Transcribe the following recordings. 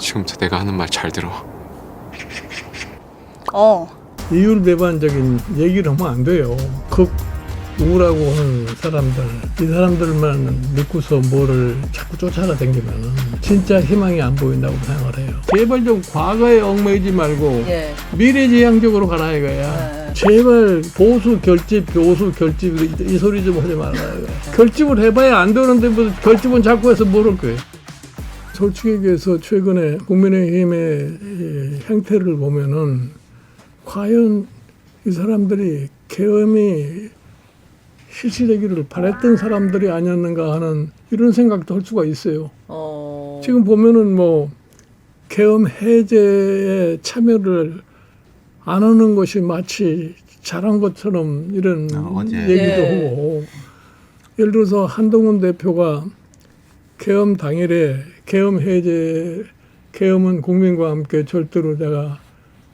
지금부터 내가 하는 말 잘 들어. 어. 이율 배반적인 얘기를 하면 안 돼요. 극 우라고 하는 사람들, 이 사람들만 믿고서 뭐를 자꾸 쫓아다니면 진짜 희망이 안 보인다고 생각을 해요. 제발 좀 과거에 얽매이지 말고 예. 미래지향적으로 가라 이거야. 네. 제발 보수 결집, 보수 결집 이, 이 소리 좀 하지 말라 이거야. 결집을 해봐야 안 되는데 뭐 결집은 자꾸 해서 모를 거예요. 솔직히 얘기해서 최근에 국민의힘의 이 행태를 보면은 과연 이 사람들이 계엄이 실시되기를 바랬던 사람들이 아니었는가 하는 이런 생각도 할 수가 있어요. 어. 지금 보면은 뭐 계엄 해제에 참여를 안 하는 것이 마치 잘한 것처럼 이런 어. 얘기도 예. 하고 예를 들어서 한동훈 대표가 계엄 당일에 계엄 해제 계엄은 국민과 함께 절대로 내가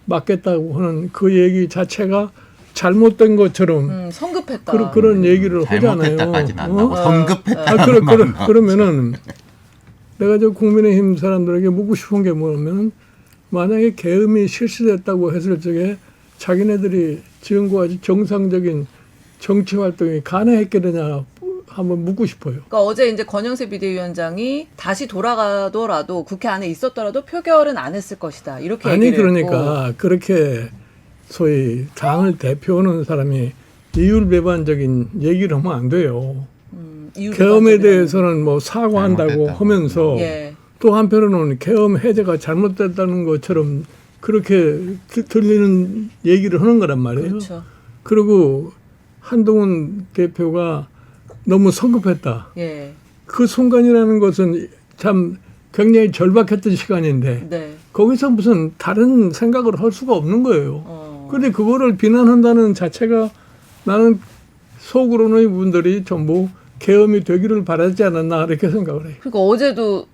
막겠다고 하는 그 얘기 자체가 잘못된 것처럼 음, 성급했다. 그런 그런 얘기를 하잖아요. 어? 나고 성급했다. 아, 그러, 그러, 그러면은 내가 저 국민의힘 사람들에게 묻고 싶은 게 뭐냐면 만약에 계엄이 실시됐다고 했을 적에 자기네들이 지금과 같이 정상적인 정치 활동이 가능했겠느냐 한번 묻고 싶어요. 그러니까 어제 이제 권영세 비대위원장이 다시 돌아가더라도 국회 안에 있었더라도 표결은 안 했을 것이다. 이렇게 아니 얘기를 그러니까 그렇게 소위 당을 대표하는 사람이 이율배반적인 얘기를 하면 안 돼요. 했고, 음, 계엄에 대해서는 뭐 사과한다고. 하면서 예. 또 한편으로는 계엄 해제가 잘못됐다는 것처럼 그렇게 들- 들리는 얘기를 하는 거란 말이에요. 그렇죠. 그리고 한동훈 대표가 너무 성급했다. 예. 그 순간이라는 것은 참 굉장히 절박했던 시간인데 네. 거기서 무슨 다른 생각을 할 수가 없는 거예요. 어. 그런데 그거를 비난한다는 자체가 나는 속으로는 이분들이 전부 계엄이 되기를 바라지 않았나 이렇게 생각을 해요. 그러니까 어제도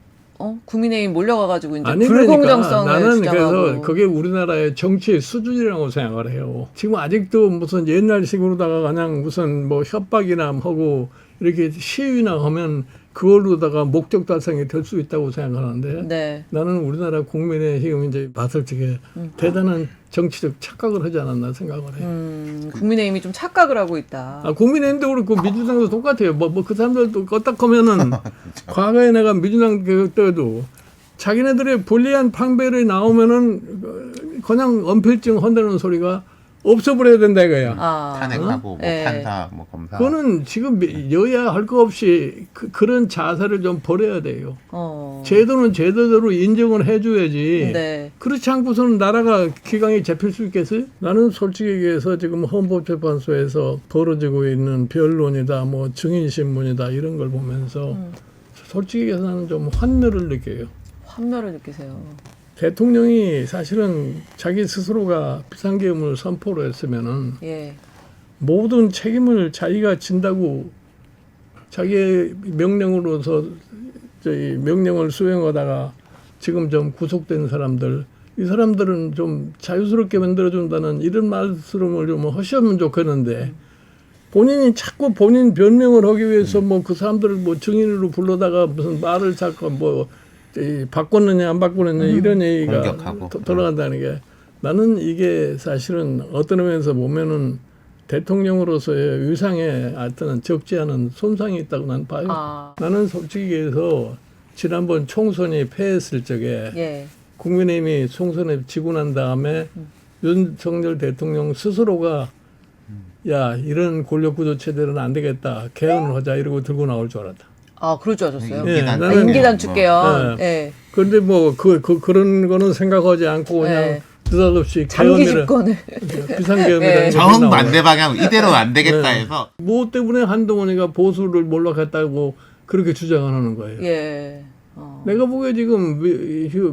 어? 국민의힘 몰려가가지고 이제 아니 불공정성을 그러니까 나는 주장하고. 그래서 그게 우리나라의 정치의 수준이라고 생각을 해요. 지금 아직도 무슨 옛날식으로다가 그냥 무슨 뭐 협박이나 하고 이렇게 시위나 하면 그걸로다가 목적 달성이 될 수 있다고 생각하는데 네. 나는 우리나라 국민의힘 이제 봤을 적에 대단한 정치적 착각을 하지 않았나 생각을 해요. 음, 국민의힘이 좀 착각을 하고 있다. 아, 국민의힘도 그렇고 민주당도 똑같아요. 뭐, 뭐 그 사람들도 껐딱하면은 과거에 내가 민주당 개혁 때도 자기네들의 불리한 판별이 나오면은 어, 그냥 언필증 헌다는 소리가 없어버려야 된다 이거야. 아. 탄핵하고 뭐 예. 판사 뭐 검사 그거는 지금 여야 할 거 없이 그, 그런 자세를 좀 버려야 돼요. 어. 제도는 제도대로 인정을 해줘야지. 네. 그렇지 않고서는 나라가 기강이 잡힐 수 있겠어요? 나는 솔직히 얘기해서 지금 헌법재판소에서 벌어지고 있는 변론이다, 뭐 증인신문이다 이런 걸 보면서 음. 솔직히 얘기해서 나는 좀 환멸을 느껴요. 환멸을 느끼세요. 대통령이 사실은 자기 스스로가 비상계엄을 선포를 했으면은 예. 모든 책임을 자기가 진다고 자기의 명령으로서 저희 명령을 수행하다가 지금 좀 구속된 사람들 이 사람들은 좀 자유스럽게 만들어준다는 이런 말씀을 좀 하셨으면 좋겠는데 본인이 자꾸 본인 변명을 하기 위해서 뭐 그 사람들을 뭐 증인으로 불러다가 무슨 말을 자꾸 뭐 이, 바꿨느냐 안 바꿨느냐 이런 얘기가 공격하고. 도- 돌아간다는 게 나는 이게 사실은 어떤 의미에서 보면은 대통령으로서의 위상에 하여튼 적지 않은 손상이 있다고 난 봐요. 아. 나는 솔직히 얘기해서 지난번 총선이 패했을 적에 예. 국민의힘이 총선에 지고 난 다음에 윤석열 대통령 스스로가 야 이런 권력 구조 체제는 안 되겠다 개헌을 하자 이러고 들고 나올 줄 알았다. 아, 그럴 줄 아셨어요? 예, 나는- 아, 임기단 줄게요. 네. 예. 그런데 뭐 그 그, 그런 거는 생각하지 않고 그냥 네. 느닷없이 장기 개헌이라 집권을. 비상계엄이라는 네. 정. 반대 방향 이대로 안 되겠다 네. 해서 뭐 때문에 한동훈이가 보수를 몰락했다고 그렇게 주장을 하는 거예요. 예. 어. 내가 보기에 지금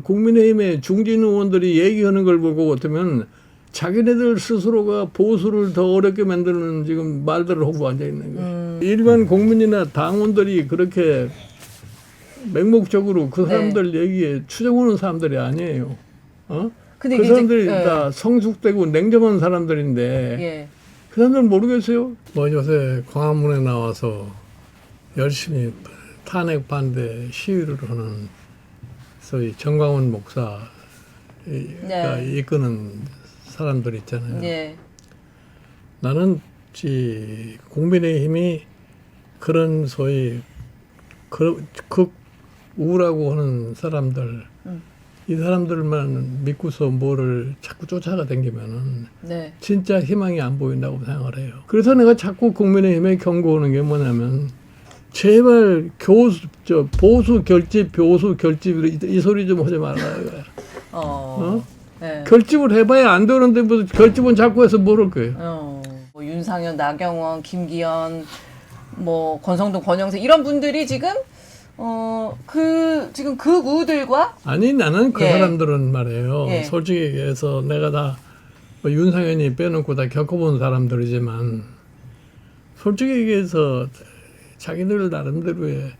국민의힘의 중진 의원들이 얘기하는 걸 보고 같으면 자기네들 스스로가 보수를 더 어렵게 만드는 지금 말들을 하고 앉아 있는 거예요. 음. 일반 국민이나 당원들이 그렇게 맹목적으로 그 네. 사람들 얘기에 추정하는 사람들이 아니에요. 어? 근데 그 이게 사람들이 이제- 예. 다 성숙되고 냉정한 사람들인데 예. 그 사람들은 모르겠어요. 뭐 요새 광화문에 나와서 열심히 탄핵 반대 시위를 하는 소위 정광훈 목사가 네. 이끄는 사람들 있잖아요. 예. 나는 이 국민의힘이 그런 소위 그, 극 우라고 하는 사람들 음. 이 사람들만 믿고서 뭐를 자꾸 쫓아가 댕기면은 네. 진짜 희망이 안 보인다고 생각을 해요. 그래서 내가 자꾸 국민의힘에 경고하는 게 뭐냐면 제발 교수 저 보수 결집 교수 결집 이, 이 소리 좀 하지 말라 이거야. 어. 네. 결집을 해봐야 안 되는데 무슨 결집은 자꾸 해서 모를 거예요. 어. 뭐 윤상현, 나경원, 김기현, 뭐 권성동, 권영세 이런 분들이 지금 어 그 지금 그 우들과 아니 나는 그 예. 사람들은 말이에요. 예. 솔직히 얘기해서 내가 다 뭐 윤상현이 빼놓고 다 겪어본 사람들이지만 솔직히 얘기해서 자기들 나름대로의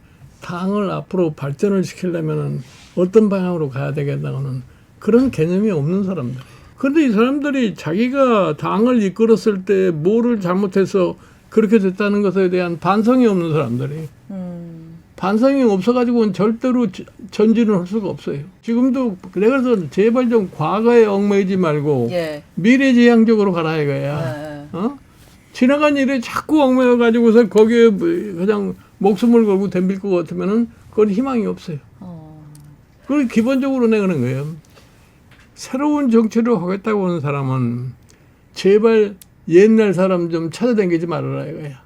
당을 앞으로 발전을 시키려면은 어떤 방향으로 가야 되겠다고는 그런 개념이 없는 사람들. 근데 이 사람들이 자기가 당을 이끌었을 때 뭐를 잘못해서 그렇게 됐다는 것에 대한 반성이 없는 사람들이 음. 반성이 없어가지고는 절대로 지- 전진을 할 수가 없어요. 지금도 그래서 제발 좀 과거에 얽매이지 말고 예. 미래지향적으로 가라 이거야. 예. 어? 지나간 일에 자꾸 얽매여 가지고서 거기에 뭐 그냥 목숨을 걸고 덤빌 것 같으면은 그건 희망이 없어요. 어. 그리고 기본적으로 내가 그런 거예요. 새로운 정치를 하겠다고 하는 사람은 제발 옛날 사람 좀 찾아다니지 말아라 이거야.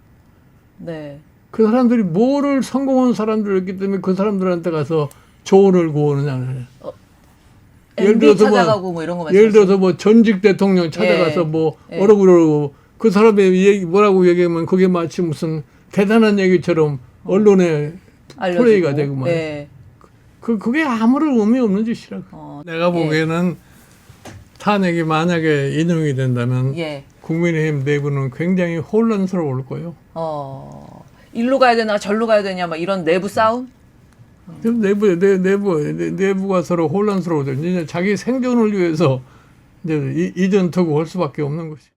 네. 그 사람들이 뭐를 성공한 사람들이었기 때문에 그 사람들한테 가서 조언을 구하느냐. 예를 MB 들어서 뭐- 뭐 이런 거 예를? 들어서 뭐 전직 대통령 찾아가서 예. 뭐 예. 그러고 그 사람의 얘기 뭐라고 얘기하면 그게 마치 무슨 대단한 얘기처럼 언론에 알려주고. 플레이가 되고 뭐. 예. 그 그게 아무런 의미 없는 짓이라고. 어. 내가 예. 보기에는 탄핵이 만약에 인용이 된다면 예. 국민의힘 내부는 굉장히 혼란스러울 거예요. 어. 일로 가야 되나 절로 가야 되냐 막 이런 내부 싸움? 그럼 내부 내, 내부 내, 내부가 서로 혼란스러워져. 이제 자기 생존을 위해서 이제 이, 이전 투구 할 수밖에 없는 것이.